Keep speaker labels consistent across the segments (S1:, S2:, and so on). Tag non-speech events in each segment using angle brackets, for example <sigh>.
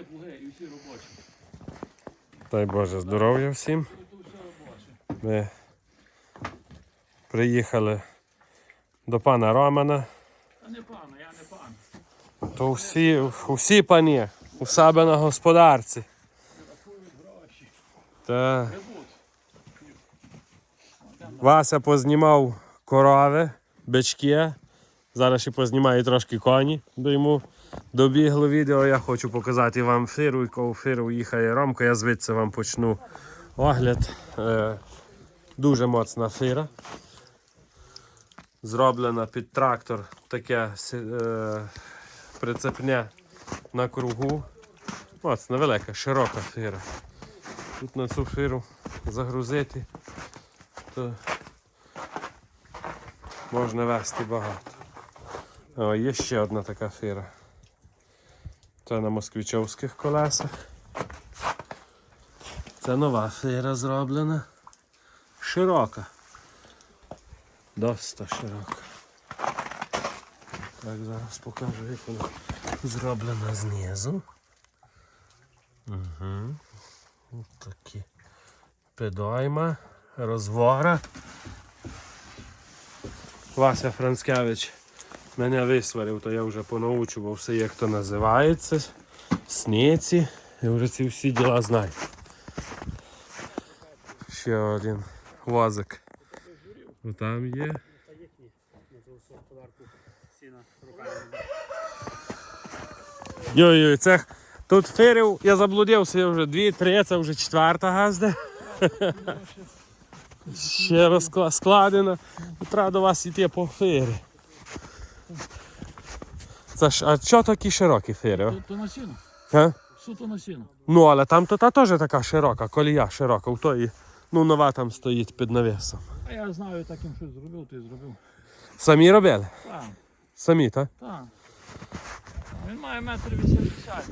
S1: три плуги і всі робочі.
S2: Дай Боже здоров'я всім. Ми приїхали до пана Романа.
S1: Та не пана, я не пан.
S2: То всі, всі пані у себе на господарці. Та Вася познімав корови, бички. Зараз ще познімаю трошки коні, бо йому добігло відео. Я хочу показати вам фиру, яку фиру їхає Ромко. Я звідси вам почну огляд. Е, дуже моцна фира. Зроблена під трактор таке е, прицепне на кругу. Моцна, велика, широка фира. Тут на цю фиру загрузити то можна вести багато. О, є ще одна така фіра. Це на москвичовських колесах. Це нова фіра зроблена. Широка. Доста широка. Так, зараз покажу, як вона зроблена знизу. Угу. Ось такі підойма, розвора. Вася Францкевич мене висварив, то я вже понаучував все, як то називається. Сниці. Я вже ці всі діла знаю. Ще один возик. Ну, там є. Йой-йой, це тут фирив, я заблудився я вже дві-три, це вже четверта газда. <laughs> Ще розкла- складено. Треба до вас йти по фирі. Це ж, а чого такі широкі фири? о?
S1: То, то на сіно.
S2: Га?
S1: Суто на сіно.
S2: Ну, але там то та теж така широка, колія широка, у тої. Ну, нова там стоїть під навісом.
S1: А я знаю, таким щось зробив, ти зробив.
S2: Самі робили?
S1: Так,
S2: Самі, так?
S1: так. Він має метр вісімдесят.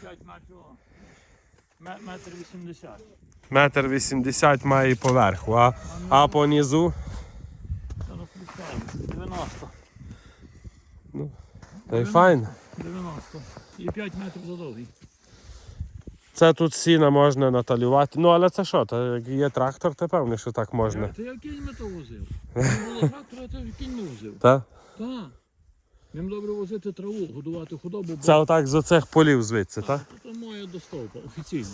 S1: П'ять метрів. Ме- Метр вісімдесят.
S2: Метр вісімдесят має і поверху, а, а понизу.
S1: Це розпускаємо. 90.
S2: Та й файно.
S1: 90. І 5 метрів задовгий.
S2: Це тут сіна можна наталювати. Ну, але це що? Та як є трактор, то певне, що так можна. <laughs>
S1: Ти як кіньми то возив? Не було трактора, то кіньми возив.
S2: Так?
S1: Так. Їм добре возити траву, годувати худобу, бо
S2: Це отак з оцих полів звідси, так?
S1: це моя доставка офіційно.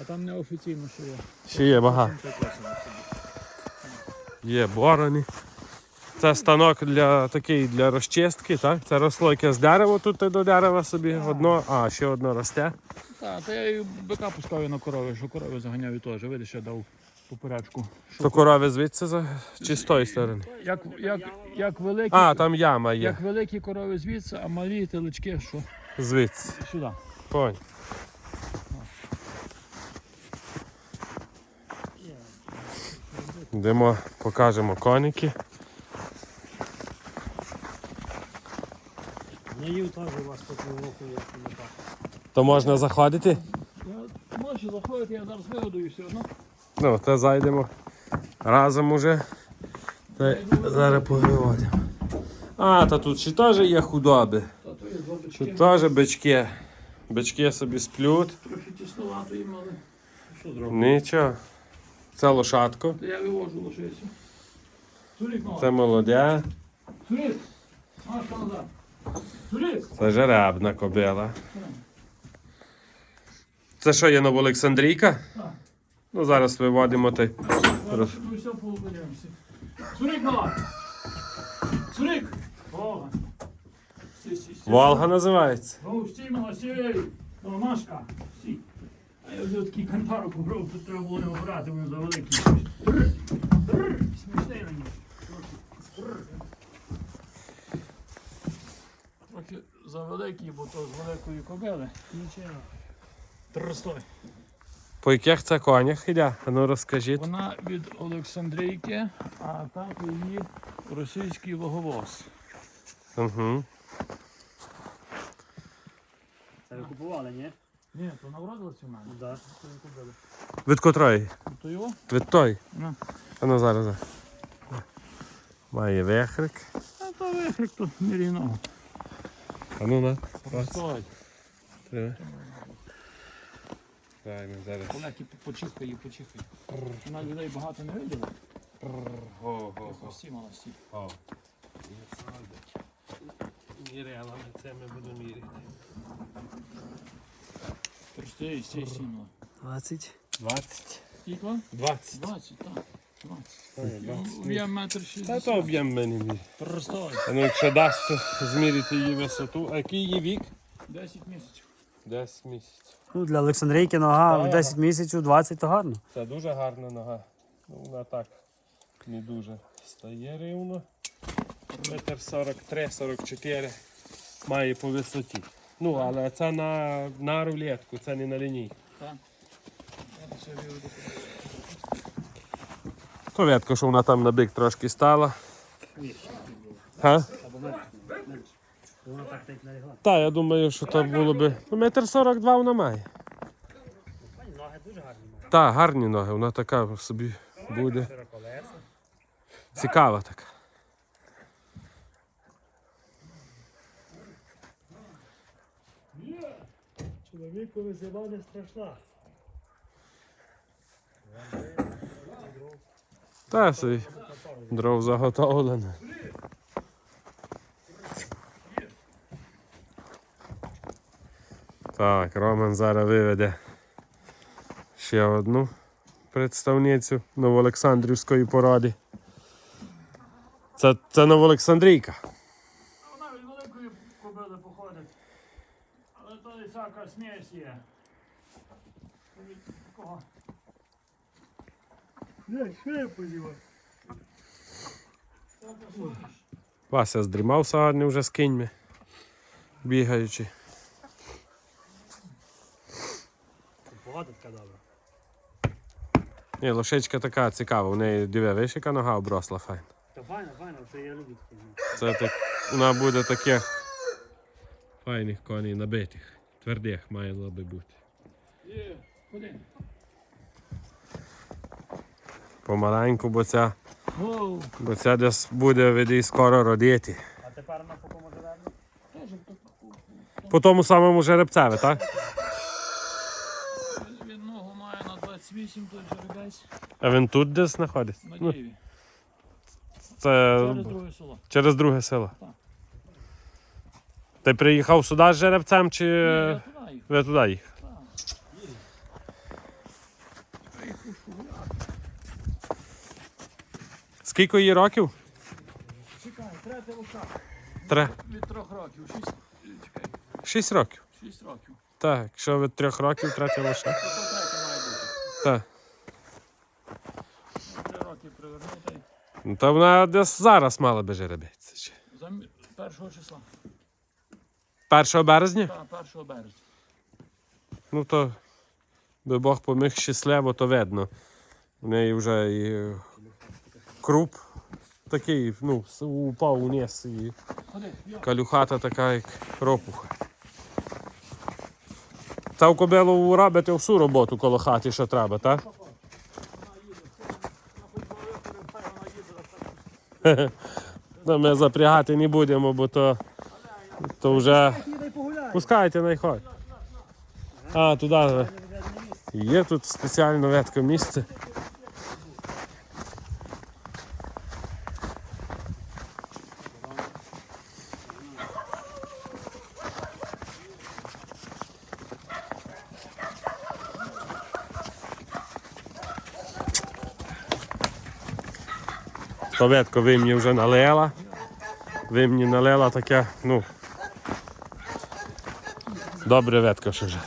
S1: А там не офіційно, що я.
S2: Ще є багато. Є борони. Це станок для такий для розчистки, так? Це росло якесь дерево тут до дерева собі одно, а ще одно росте.
S1: Так, то я і бика пускаю на корови, що корови заганяю теж. Видиш, я дав поперечку. Що
S2: То корови звідси за чи з тої сторони.
S1: Як, як, як, великі,
S2: А, там яма є.
S1: як великі корови звідси, а малі телечки, що
S2: Звідси.
S1: сюди.
S2: Понь. Йдемо, покажемо коніки.
S3: Не їв теж у вас по півроку, як не.
S2: То можна заходити?
S1: Я можу заходити, я зараз вигодую все одно.
S2: Ну, то зайдемо разом уже. Та зараз повиводимо. А, та тут ще теж є худоби.
S1: Та то є два бички.
S2: Тут теж бички. Бички собі сплють.
S1: Трохи тіснувато їм, але що зробити?
S2: Нічого. Це лошадко.
S1: То я вивожу лошицю. Сурік.
S2: Це молодя.
S1: Сурік! Машка назад.
S2: Це жеребна кобила. Це що є Новоолександрійка?
S1: Так.
S2: Ну зараз виводимо той.
S1: Зараз все пооберемо. Сурік, мала! Сурік! Волга!
S2: Волга називається.
S1: О, стій, стій! О, стій. А я вже такий кантару побрав, тут треба було не обирати, вони завеликі. Смішний мені. Бррр. Трохи завеликий, бо то з великої кобили. Нічого. Тростой.
S2: По яких це конях іде? А ну розкажіть.
S1: Вона від Олександрійки, а так її російський ваговоз.
S2: Угу.
S3: Це ви купували, ні?
S1: Ні, то народилася в мене.
S3: Да.
S1: То не купили.
S2: Від котрої?
S1: То його?
S2: Від той.
S1: Ну.
S2: А ну зараз. зараз. Має вихрик.
S1: А то вихрик то не рівно.
S2: А ну на. Треба. Дай ми зараз.
S1: Олеки почихає, почихає. Вона людей багато не виділа.
S2: Го, го, го.
S1: Всі молодці.
S2: О. Міряла, це ми будемо міряти.
S1: Прости, сіно.
S3: 20.
S2: 20.
S1: Скільки?
S2: 20.
S1: 20, так. 20.
S2: Ой, 20.
S1: Я метр
S2: Та то об'єм мене міряє.
S1: Простой.
S2: Ну якщо дасться зміряти її висоту, а який її вік?
S1: 10 місяців.
S2: 10 місяців.
S3: Ну, для Олександрійки нога
S2: Так.
S3: в 10 місяців 20 то гарно.
S2: Це дуже гарна нога. Ну, вона так не дуже стає рівно. Метр 43-44 має по висоті. Ну, але це на, на рулетку, це не на лінійку.
S1: Так.
S2: Ветко, що вона там на бік трошки стала.
S3: Або. Вона
S2: я думаю, що то було би. Ну, метр 42 вона має.
S3: Ноги дуже гарні мають.
S2: Так, гарні ноги, вона така собі буде. Цікава така.
S3: Чоловікові зима не страшна.
S2: Та собі дров заготовлено. Так, Роман зараз виведе ще одну представницю новоолександрівської поради. Це, це новоолександрійка.
S1: Вона від великої кобили походить. Але то і всяка смесь є. Від такого.
S3: Не, що я подіваю?
S1: Всяка суміш.
S2: Вася здрімав сьогодні вже з кіньми, бігаючи.
S3: Погода така добра.
S2: Ні, лошечка така цікава, у неї диви, виш, яка нога обросла файн.
S3: Та файно, файно, це я люблю такі.
S2: Це так, вона буде таких файних коней набитих. Твердих мало би бути.
S1: Є, ходи.
S2: Помаленьку, бо ця, бо ця десь буде види скоро родити.
S3: А тепер на по кому живемо?
S1: Теж так.
S2: По тому самому жеребцеві, так?
S1: Він ногу має на 28, той жеребець
S2: А він тут десь знаходиться?
S1: на
S2: Ну,
S1: Дєві.
S2: це
S1: Через друге село.
S2: через друге село.
S1: Так.
S2: Ти приїхав сюди з жеребцем чи
S1: Ні, я туди їх.
S2: ви туди їх?
S1: Так. Приїхав шугуляти.
S2: Скільки їй років?
S1: Чекай, третя лука.
S2: Три.
S1: Від трьох років. Шість, чекай,
S2: Шість років.
S1: шість років.
S2: Так, якщо від трьох років, третя.
S1: Це то третя має бути.
S2: Так.
S1: Ну, Три роки привернути.
S2: Ну, то вона десь зараз мала би жеребець.
S1: За мі- першого числа.
S2: 1 березня?
S1: Так, першого березня.
S2: Ну то би Бог поміг щасливо, то видно. У неї вже і круп такий, ну, упав униз і калюхата така, як ропуха. Це в кобилу робите всю роботу коло хати, що треба, так? <laughs> Ну, ми запрягати не будемо, бо то, то вже. Пускайте найходь. А, туди. Є тут спеціально ветко місце. То ветко ви мені вже налила. Ви мені налила таке, ну, Добре ветко що вже.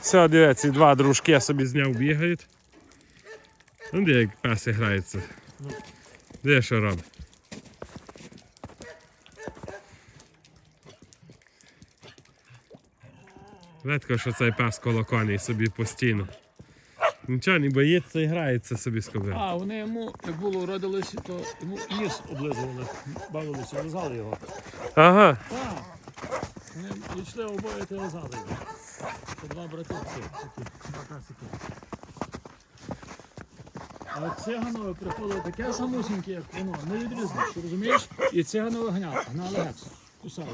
S2: Все, дивіться, два дружки собі зняв бігають. Ну, де як песи граються. Де що робить? Ветко, що цей пес коло коней собі постійно. Нічого не боїться і грається собі кобилою.
S1: А, вони йому, як було родилися, то йому ніс облизували, бавилися, лизали його.
S2: Ага.
S1: Так. Вони йшли обоє та лизали його. Це два такі, такі. А циганове приходило таке самусіньке, як воно, не відрізниш, розумієш? І циганове гняли, гнали геть, кусали.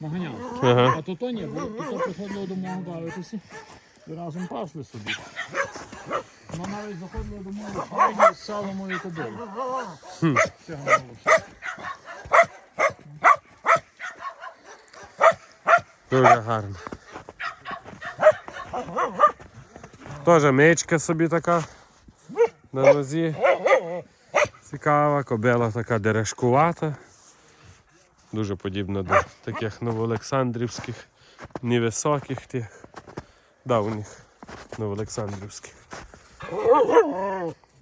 S1: наганяли.
S2: Ага.
S1: А то то ні, бо то, то приходило до мого бавитися і разом пасли собі. Воно навіть заходило до мого файні з кобили. Цього не.
S2: Дуже гарно. Теж мечка собі така на нозі. Цікава, кобила така дерешкувата. Дуже подібна до таких новоолександрівських, невисоких тих давніх новоолександрівських.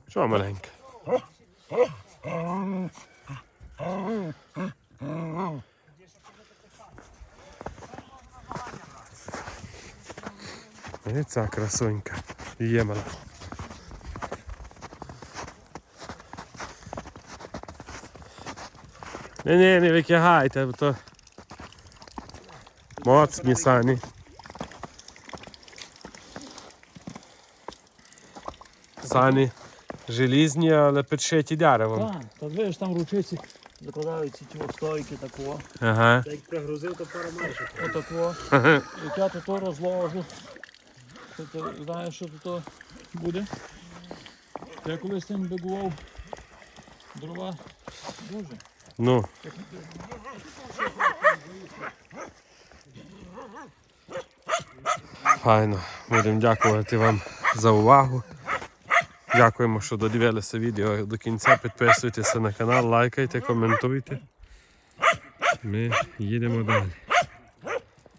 S2: Що маленька? І ця красунька. Є мала. Ні, ні, не викигайте, бо то моцні самі. Сані желізні, але підшиті деревом.
S1: Так, та видиш, там ручиці закладаються ті стойки такого.
S2: Ага.
S3: Та як пригрузив, то пару маршів.
S1: Отакого. Як я тут розложу, то ти знаєш, що тут буде. Я колись тим бегував дрова дуже.
S2: Ну. Файно. Будемо дякувати вам за увагу. Дякуємо, що додивилися відео до кінця. Підписуйтеся на канал, лайкайте, коментуйте. Ми їдемо далі.